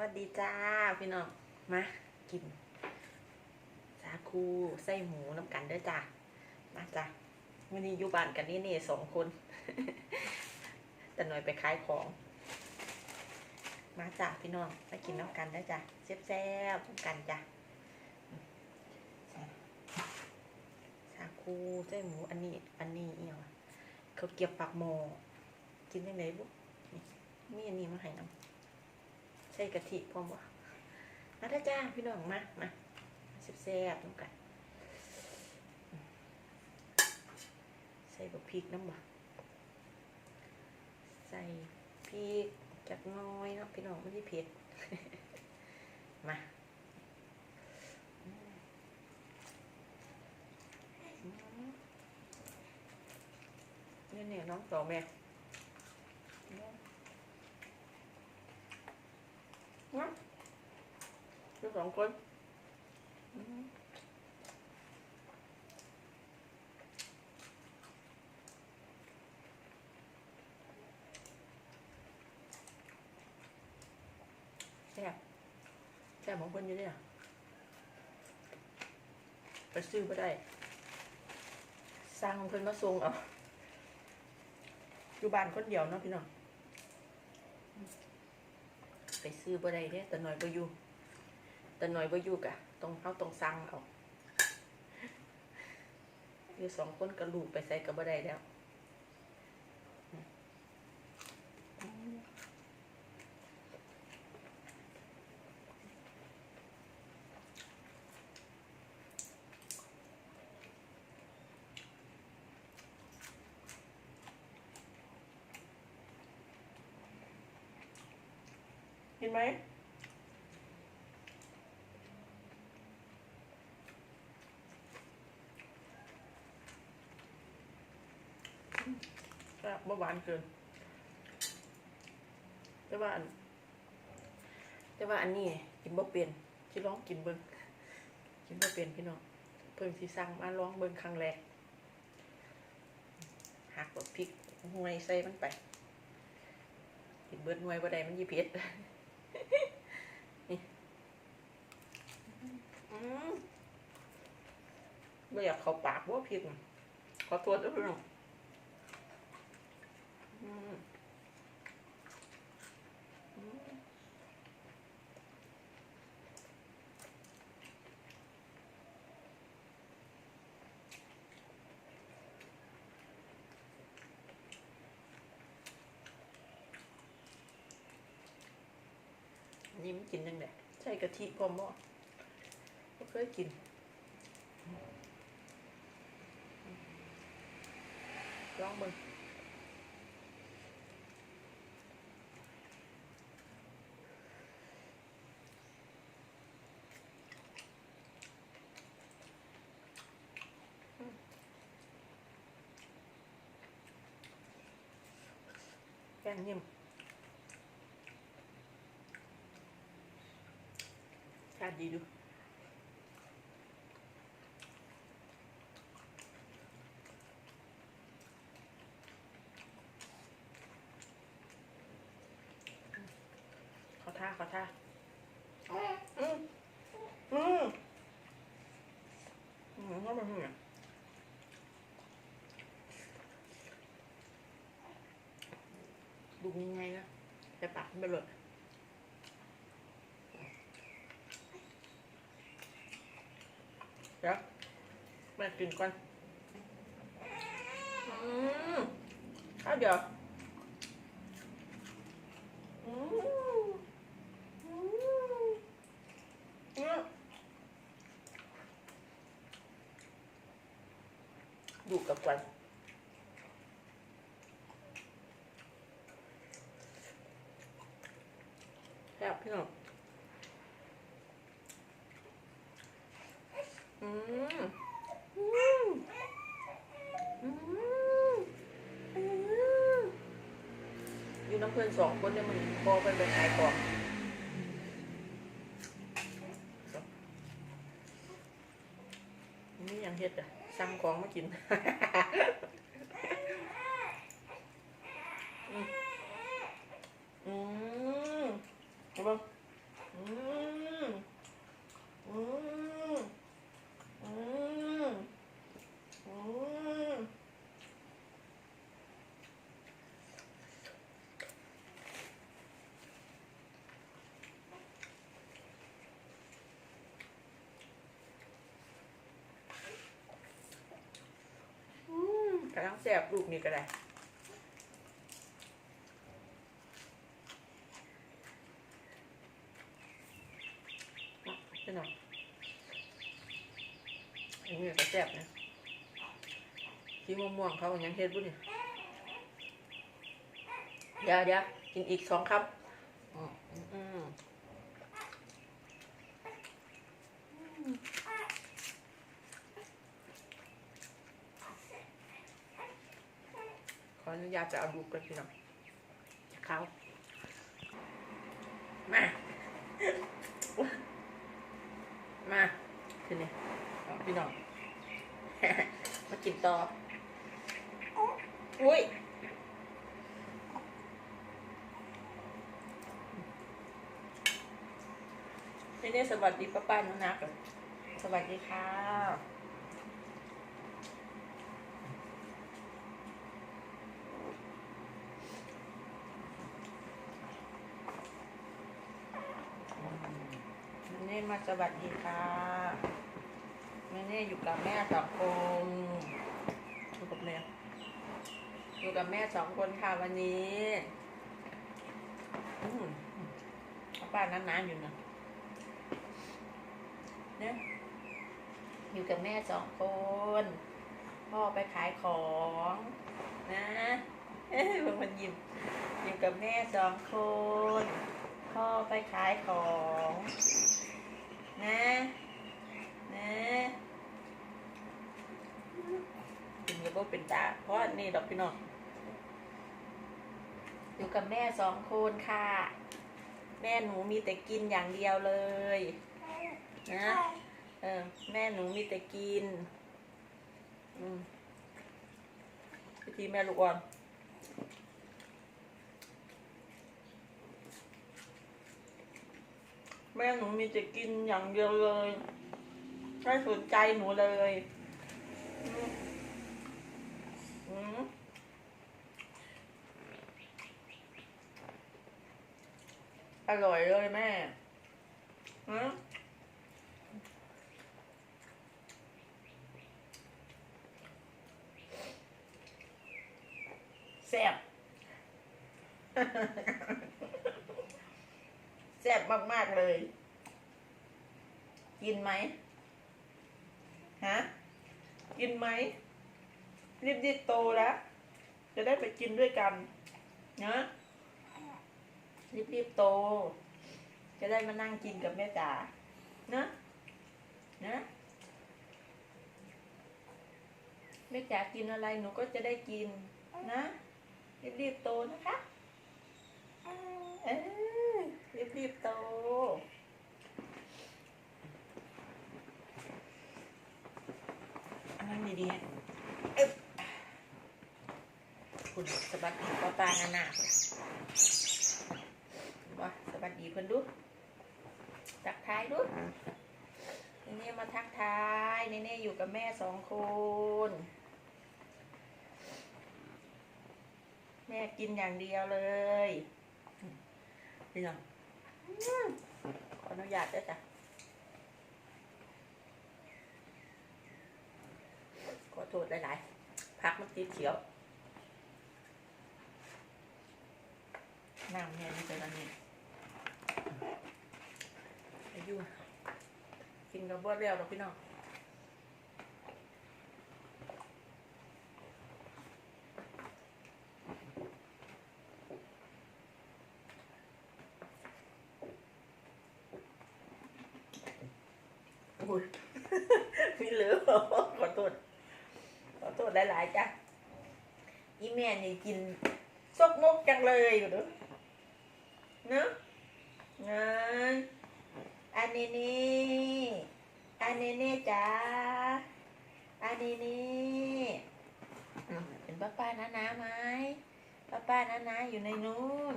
วัสดีจ้าพี่น้องมากิน สาคูไส้หมูน้ำกันเด้อจ้ามาจ้าวันนี้อยู่บ้านกันนี่นี่สองคน แต่หน่อยไปขายของ มาจ้าพี่น้องมากินน้ำกันเด้อจ้าแซ่บๆน้ำกันจ้าสาคูไส้หมูอันนี้อันนี้เอี่ยวเขาเก็บปากหมอกินยังไงบุ๊มีอันนี้มาให้น้ำ ใส่กะทิพร้อมบ่มาถ้าจ้าพี่น้องมามาแซ่บๆน้ำกันใส่บะพริกน้ำบ่ใส่พริกจักน้อยเนาะพี่น้องไม่ได้เผ็ดมาอืมนี่เนี่ยน้องต่อแม่ นะคือ สองคนแซ่บแซ่บของคนอยู่เนี่ยไปซื้อมาได้ สร้างของเพิ่นมาส่งเอาอยู่บ้านคนเดียวเนาะพี่น้องไปซื้อบ่ได้เด้แต่หน้อยบ่อยู่ แต่หน้อยบ่อยู่กะต้องเฮาต้องสั่งเอาอยู่สองคนกับลูกไปใส่กับบ่ได้แล้วเห็นไหม ก็เมื่อวานเกิน แต่ว่าอัน แต่ว่าอันนี้กินบ่เป็นที่ลองกินเบิ่งกินบ่เป็นพี่น้องเพิ่งสิสั่งมาลองเบิ่งครั้งแรกหักแบบพริกหวยใส่มันไปกินเบิดหวยบ่ได้มันยี่เผ็ดนี่อืมไม่อยากเข้าปากว่าพริกน่ะขอโทษด้วยพี่น้อง นนี้มันกินยังไงใช่กะทิพอมบ่บ่เคยกินลองเบิ่ง ป้งนิ่มชาติดีดูขอท่าขอท่าอืมอืมอืมก็แบบนี้ ดูยังไงนะแต่ปากไมันไปเลยเดี๋ยวแม่กินก่อนอืมข้าวเดี๋ยวอืมอืมเนี่ยดูกับกันแซ่บพี่น้องอืมอืมอืมอืมอยู่น้ำ เพื่อนสองคนเนี่ยมันพอเป็นไปขายของนี่ยังเฮ็ดอะสั่งของมากินอืมอืมเห็นปะอืมอืมอืมอื มกำลังแสบลูกนี่ก็ได้พี่น้องอันนี้ก็แสบนะที่ม่วงเขาอย่างเฮ็ดบุญเนี่ยเดี๋ยวเดี๋ยวกินอีกสองคำอืมอืมข ออนุญาตจะเอาลูกกันพี่น้องจะเข้ามา มาทีนี้พี่น้อง มากินต่อ อุ้ยนี่เนี่ยสวัสดีป้าป้าน้องนักสวัสดีค่ะ แมาสวัสดีค่ะแม่เน่อยู่กับแม่สองคนอยู่กับแม่อยู่กับแม่สองคนค่ะวันนี้อืมเอป้านั้นนานๆอยู่นะเนี่ยอยู่กับแม่สองคน พ่อไปขายของนะเอ้ยมันยิ้มอยู่กับแม่สองคน พ่อไปขายของ นะนะกินกับว่าเป็นตาเพราะนี่ดอกพี่น้องอยู่กับแม่สองคนค่ะ แม่หนูมีแต่กินอย่างเดียวเลยนะเออแม่หนูมีแต่กิน อืมพิธีแม่ลูกอ่อน แม่หนูมีแต่กินอย่างเดียวเลยไม่สนใจหนูเลยอืมอืมอร่อยเลยแม่อืมแซ่บ แซ่บมากๆเลย กินไหมฮะกินไหมรีบรีบๆโตแล้ว จะได้ไปกินด้วยกันนะรีบรีบๆโต จะได้มานั่งกินกับแม่จ๋านะนะแม่จ๋ากินอะไรหนูก็จะได้กินนะรีบรีบๆโตนะคะเออ รีบรีบๆโตนนั้นดีๆเอ๊บคุณสวัสดีป้าป้านานาว่าสวัสดีเพื่อนดูทักทายดูนี่นี่มาทักทายนี่นี่อยู่กับแม่สองคนแม่กินอย่างเดียวเลยพี่น้องอืม ขออนุญาตด้วยจ้ะขอโทษหลายๆพักมันติดเขียวน้ำเนี่ยนี่เป็นอันนี้อายุกินกับบ่เรียวหรอกพี่น้อง อุ้ยพี่เหลือขอโทษขอโทษหลายๆจ้ะอีแม่นี่กินซกมกจังเลยอยู่ด้อเนอะเนอันนี้นี่อันนี้นี่จ้าอันนี้นี่เห็นป้าป้านานาไหมป้าป้านานาอยู่ในนู้น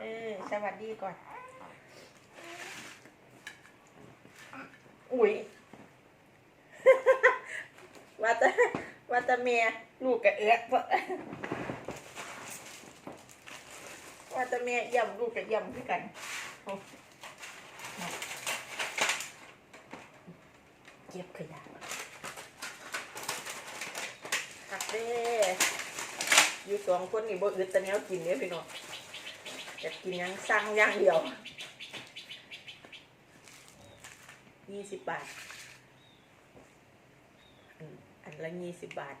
เออสวัสดีก่อน ส อุ้ยว่าแต่ว่าแต่เมียลูกกับเอ๊ะว่าแต่เมียย่ำลูกกับย่ำคือกันเก็บขยะหักเด้อยู่สองคนนี่บ่อึดแต่แนวกินเนี่ยพี่น้องจะกินยังสั่งย่างเดียว ยี่สิบบาท อันละยี่สิบบาท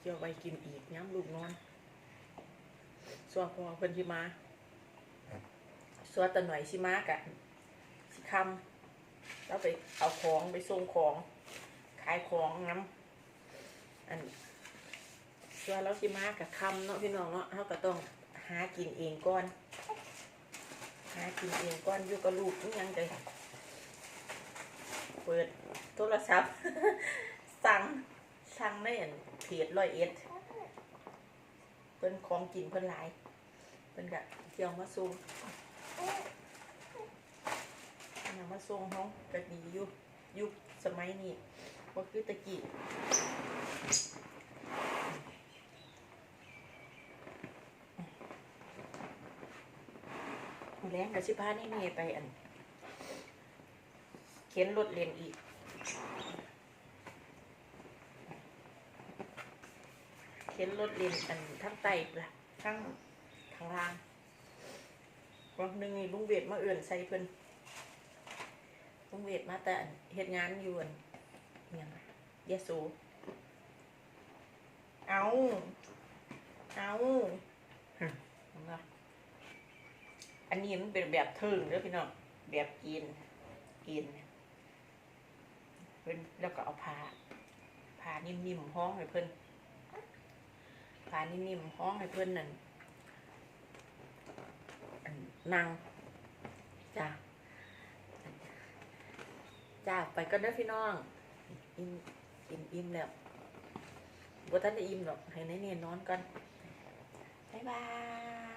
เจียวไปกินอีกย้ำลูกนอนสวนพอเพิ่นชิมาส่วนตะหน่อยชิมากะสิคำแล้วไปเอาของไปส่งของขายของน้ำอันส่วนเราชิมากะคำเนาะพี่น้องเนาะเขาก็ต้องหากินเองก่อน หากินเองก่อนอยู่กับลูกนี่ยังใจเปิดโทรศัพท์ สั่งสั่งในอันเพจร้อยเอ็ดเพิ่นของกินเพิ่นหลายเพิ่นกะเที่ยวมาส่งยังมาส่งห้องก็ดีอยู่ยุคสมัยนี้บ่คือตะกี้มื้อ แรงกับสิพานี่เมยไปอัน เข็นรถเล่นอีก เข็นรถเล่นอันทั้งไตละทั้งข้างล่างวันหนึ่งนี่ลุงเวทมาเอื่นใส่เพิ่นลุงเวทมาแต่อันเฮ็ดงานอยู่อันอิหยังอะยะโสเอา เอา อันนี้มันเป็นแบบเทิงเด้อพี่น้องแบบกินกินเพิ่นแล้วก็เอาผ้าผ้านิ่มๆห้องให้เพิ่นผ้านิ่มๆห้องให้เพิ่นนั่นนนั่งจ้าจ้าไปก็เด้อพี่น้องอิ่มกินอิ่มแล้วบ่ทันได้อิ่มหรอกให้นายนนอนก่อนบ๊ายบาย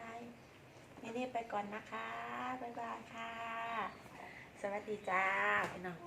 นี่นี่ไปก่อนนะคะ บ๊ายบายค่ะ สวัสดีจ้าพี่น้อง